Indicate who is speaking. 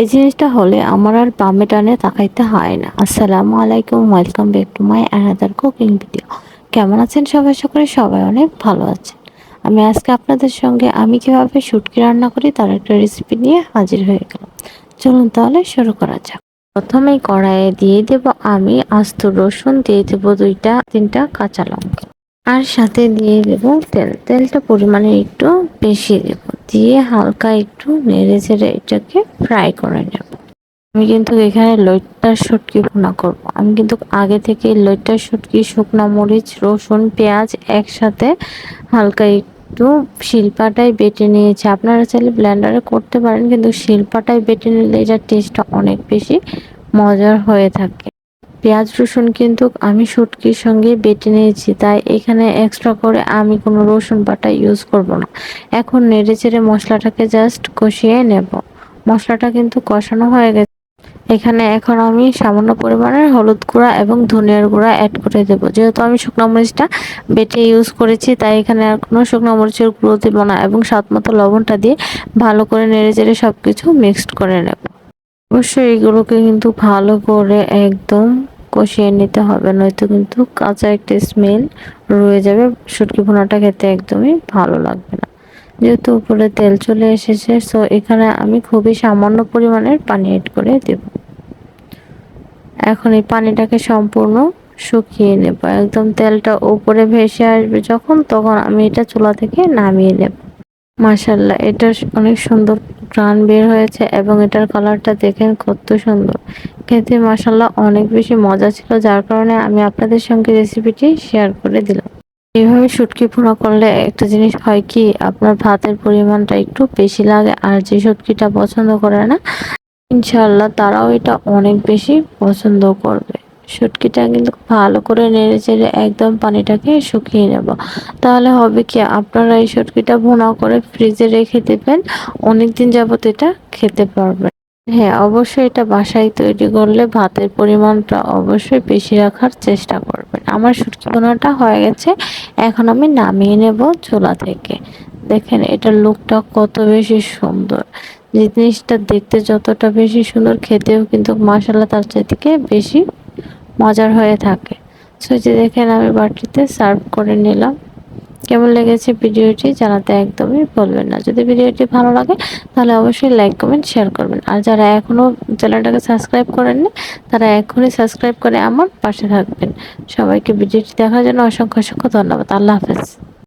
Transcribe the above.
Speaker 1: এই জিনিসটা হলে আমার আর বামে টানে তাকাইতে হয় না। আসসালামু আলাইকুম, welcome back to my another cooking video কেমন আছেন সবাই? সকলে সবাই অনেক ভালো আছেন। আমি আজকে আপনাদের সঙ্গে আমি কীভাবে শুটকি রান্না করি তার একটা রেসিপি নিয়ে হাজির হয়ে গেলাম। চলুন তাহলে শুরু করা যাক। প্রথমেই কড়াইয়ে দিয়ে দেব আমি আস্ত রসুন, দিয়ে দেব দুইটা তিনটা কাঁচা লঙ্কা। আর সাথে দিয়ে দেব তেল। তেলটা পরিমাণে একটু বেশি দেব। দিয়ে হালকা একটু নেড়ে ছেড়ে এটাকে ফ্রাই করে নেব। আমি কিন্তু এখানে লইট্টার শুটকি ভুনা করব। আমি কিন্তু আগে থেকে লইট্টার শুটকি, শুকনো মরিচ, রসুন, পেঁয়াজ একসাথে হালকা একটু শিলপাটায় বেটে নিয়েছি। আপনারা চাইলে ব্লেন্ডারে করতে পারেন, কিন্তু শিলপাটায় বেটে নিলে এটার টেস্টটা অনেক বেশি মজার হয়ে থাকে। পেঁয়াজ, রসুন কিন্তু আমি শুটকির সঙ্গে বেটে নিয়েছি, তাই এখানে এক্সট্রা করে আমি কোনো রসুন বাটা ইউজ করব না। এখন নেড়ে চেড়ে মশলাটাকে জাস্ট কষিয়ে নেব। মশলাটা কিন্তু কষানো হয়ে গেছে। এখানে এখন আমি সামান্য পরিমাণের হলুদ গুঁড়া এবং ধনিয়ার গুঁড়া অ্যাড করে দেবো। যেহেতু আমি শুকনো মরিচটা বেটে ইউজ করেছি, তাই এখানে আর কোনো শুকনো মরিচের গুঁড়ো দেবো না এবং স্বাদ মতো লবণটা দিয়ে ভালো করে নেড়ে চেড়ে সব কিছু মিক্সড করে নেব। অবশ্যই এগুলোকে কিন্তু ভালো করে একদম কষিয়ে নিতে হবে, নয়তো কিন্তু কাঁচা একটা স্মেল রয়ে যাবে। শুটকি ভুনাটা খেতে একদমই ভালো লাগবে না। যেহেতু উপরে তেল চলে এসেছে সো এখানে আমি খুবই সামান্য পরিমাণের পানি এড করে দেব। এখন এই পানিটাকে সম্পূর্ণ শুকিয়ে নেব। একদম তেলটা উপরে ভেসে আসবে যখন, তখন আমি এটা চুলা থেকে নামিয়ে নেব। মাসাল্লাহ এটা অনেক সুন্দর প্রাণ বের হয়েছে এবং এটার কালারটা দেখেন কত সুন্দর। খেতে মাসাল্লাহ অনেক বেশি মজা ছিল, যার কারণে আমি আপনাদের সঙ্গে রেসিপিটি শেয়ার করে দিলাম। এইভাবে শুটকি পোড়া করলে একটা জিনিস হয় কি, আপনার ভাতের পরিমাণটা একটু বেশি লাগে আর যে শুটকিটা পছন্দ করে না ইনশাল্লাহ তারাও এটা অনেক বেশি পছন্দ করবে। শুটকিটা কিন্তু ভালো করে নেড়ে চেড়ে একদম পানিটাকে শুকিয়ে নেব। তাহলে হবে কি, আপনারা এই শুটকিটা ভুনা করে ফ্রিজে রেখে দেবেন অনেক দিন যাবত এটা খেতে পারবেন। হ্যাঁ অবশ্যই এটা বাসায় তৈরি করলে ভাতের পরিমাণটা অবশ্যই বেশি রাখার চেষ্টা করবেন। আমার শুটকি ভুনাটা হয়ে গেছে, এখন আমি নামিয়ে নেব চুলা থেকে। দেখেন, এটার লুকটা কত বেশি সুন্দর। যে জিনিসটা দেখতে যতটা বেশি সুন্দর, খেতেও কিন্তু মশলা তার চাইতে বেশি মজার হয়ে থাকে। সো যে দেখেন, আমি বাটিতে সার্ভ করে নিলাম। কেমন লেগেছে ভিডিওটি জানাতে একদমই বলবেন না। যদি ভিডিওটি ভালো লাগে, তাহলে অবশ্যই লাইক কমেন্ট শেয়ার করবেন। আর যারা এখনও চ্যানেলটাকে সাবস্ক্রাইব করেননি, তারা এখনই সাবস্ক্রাইব করে আমার পাশে থাকবেন। সবাইকে ভিডিওটি দেখার জন্য অসংখ্য অসংখ্য ধন্যবাদ। আল্লাহ হাফেজ।